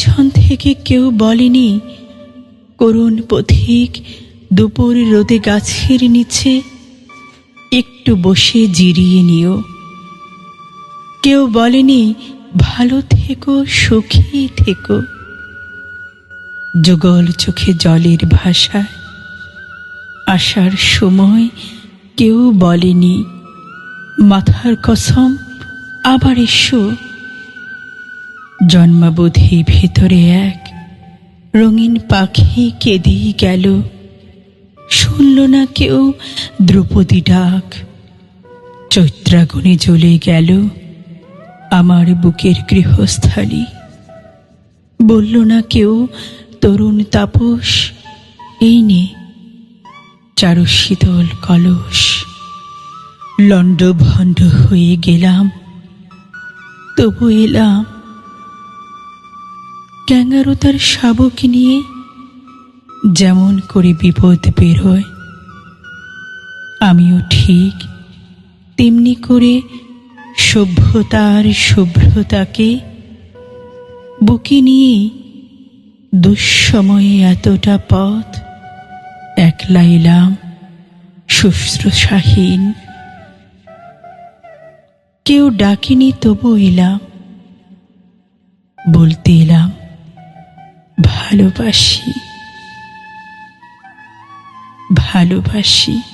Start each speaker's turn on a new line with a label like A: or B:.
A: পেছন থেকে কেউ বলেনি, করুণ পথিক, দুপুর রোদে গাছের নিচে একটু বসে জিরিয়ে নিও। কেউ বলেনি, ভালো থেকো, সুখী থেকো। যুগল চোখে জলের ভাষায় আসার সময় কেউ বলেনি, মাথার কসম, আবার এসো। জন্মাবধি ভেতরে এক। রঙিন পাখি কেঁদেই গেল। শুনল না কেউ দ্রৌপদী ডাক। চৈত্রাগুনে জ্বলে গেল। আমার বুকের গৃহস্থালী। বলল না কেউ, তরুণ তাপস, এই নে। চারু শীতল কলস। লণ্ড ভণ্ড হয়ে গেলাম। তবু এলাম ক্যাঙ্গারু তার শাবক নিয়ে যেমন করে বিপদ বেরোয় আমিও ঠিক তেমনি করে সভ্যতার শুভ্রতাকে বুকে নিয়ে দুঃসময়ে এতটা পথ একলা এলাম শুশ্রূষাহীন কেউ ডাকেনি তবু এলাম, বলতে এলাম ভালোবাসি ভালোবাসি।